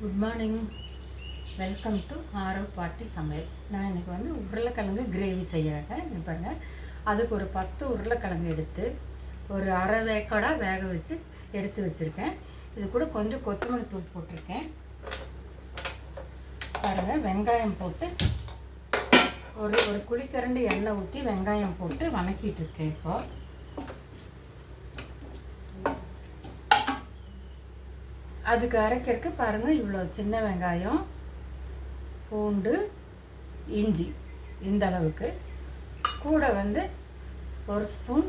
Good morning welcome to Aaro பாட்டி சமையல். நான் இன்றைக்கி வந்து உருளைக்கிழங்கு கிரேவி செய்கிறேங்க இங்க பாருங்கள் அதுக்கு ஒரு பத்து உருளைக்கிழங்கு எடுத்து ஒரு அரை வேக்காடாக வேக வச்சு எடுத்து வச்சுருக்கேன். இது கூட கொஞ்சம் கொத்தமல்லி தூள் போட்டிருக்கேன். பாருங்கள் வெங்காயம் போட்டு ஒரு ஒரு குழிக்கரண்டு எண்ணெய் ஊற்றி வெங்காயம் போட்டு வணக்கிட்டு இருக்கேன் இப்போது அதுக்கு அரைக்கிறதுக்கு பாருங்கள் இவ்வளோ சின்ன வெங்காயம் பூண்டு இஞ்சி இந்த அளவுக்கு. கூட வந்து ஒரு ஸ்பூன்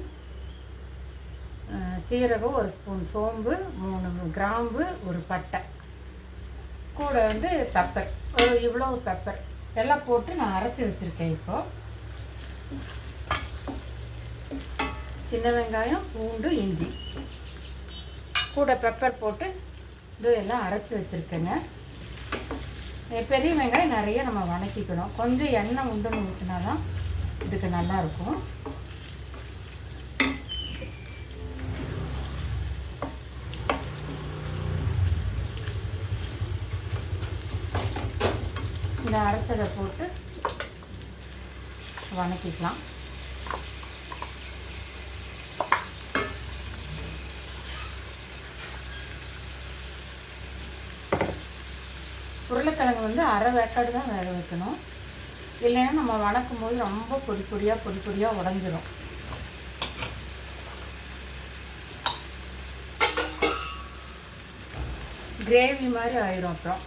சீரகம் ஒரு ஸ்பூன் சோம்பு மூணு கிராம்பு ஒரு பட்டை. கூட வந்து பெப்பர் ஒரு இவ்வளோ பெப்பர் எல்லாம் போட்டு நான் அரைச்சி வச்சுருக்கேன் இப்போது சின்ன வெங்காயம் பூண்டு இஞ்சி. கூட பெப்பர் போட்டு இது எல்லாம் அரைச்சி வச்சுருக்கேங்க. பெரிய வெங்காயம் நிறைய நம்ம வணக்கிக்கணும். கொஞ்சம் எண்ணெய் உண்டு ஊற்றினா தான் இதுக்கு நல்லாயிருக்கும். இந்த அரைச்சதை போட்டு வணக்கிக்கலாம். உருளைக்கிழங்கு வந்து அரை வேக்காடு தான் வேக வைக்கணும். இல்லைன்னா நம்ம வணக்கும் போது ரொம்ப பொடி பொடியாக பொடி பொடியாக உடஞ்சிரும். கிரேவி மாதிரி ஆயிரும் அப்புறம்.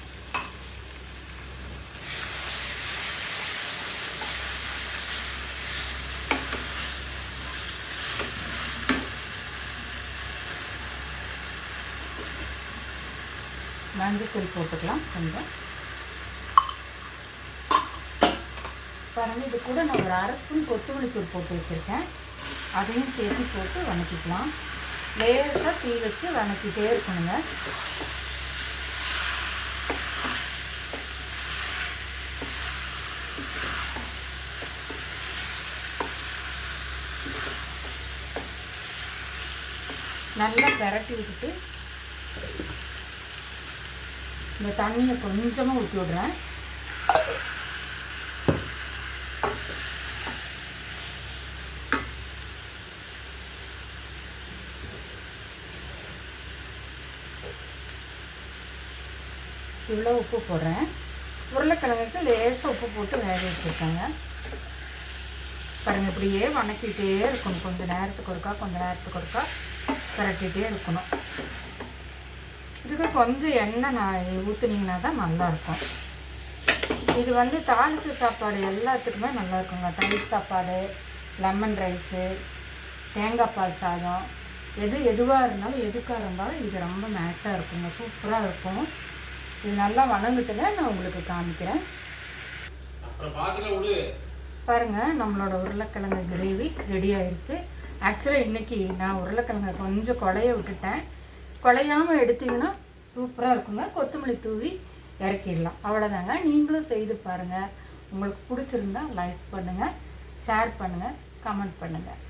மஞ்சத்தூள் போட்டுக்கலாம் கொஞ்சம். பாருங்க இது கூட நான் ஒரு அரை ஸ்பூன் கொத்தமல்லி தூள் போட்டு வச்சுருக்கேன். அதையும் சேர்த்து போட்டு வணக்கிக்கலாம். லேயர்ஸாக தீ வச்சு வணக்கிட்டே இருக்கணுங்க. நல்லா பரட்டி விட்டுட்டு இந்த தண்ணியை கொஞ்சமாக ஊற்றி விடுறேன் இவ்வளோ உப்பு போடுறேன். உருளைக்கிழங்குக்கு லேசாக உப்பு போட்டு வேக வச்சுருக்காங்க. பாருங்கள் இப்படியே வணக்கிட்டே இருக்கணும். கொஞ்சம் நேரத்துக்கு ஒருக்கா கொஞ்சம் நேரத்துக்கு ஒருக்கா பரட்டிகிட்டே இருக்கணும். இதுக்கு கொஞ்சம் எண்ணெய் நான் ஊற்றுனீங்கன்னா தான் நல்லாயிருக்கும். இது வந்து தாளிச்ச சாப்பாடு எல்லாத்துக்குமே நல்லா இருக்குங்க தயிர் சாப்பாடு லெமன் ரைஸு தேங்காய் பால் சாதம். எது எதுவாக இருந்தாலும் எதுக்காக இருந்தாலும் இது ரொம்ப மேட்சாக இருக்குங்க. சூப்பராக இருக்கும். இது நல்லா வணங்கிட்டுங்க நான் உங்களுக்கு காமிக்கிறேன். பாருங்க நம்மளோட உருளைக்கிழங்கு கிரேவி ரெடி ஆயிடுச்சு ஆக்சுவலாக இன்னைக்கு நான் உருளைக்கிழங்கை கொஞ்சம் குழைய விட்டுட்டேன். குழையாமல் எடுத்தீங்கன்னா சூப்பராக இருக்குங்க. கொத்தமல்லி தூவி இறக்கிடலாம். அவ்வளோதாங்க நீங்களும் செய்து பாருங்கள் உங்களுக்கு பிடிச்சிருந்தா லைக் பண்ணுங்கள் ஷேர் பண்ணுங்கள் கமெண்ட் பண்ணுங்கள்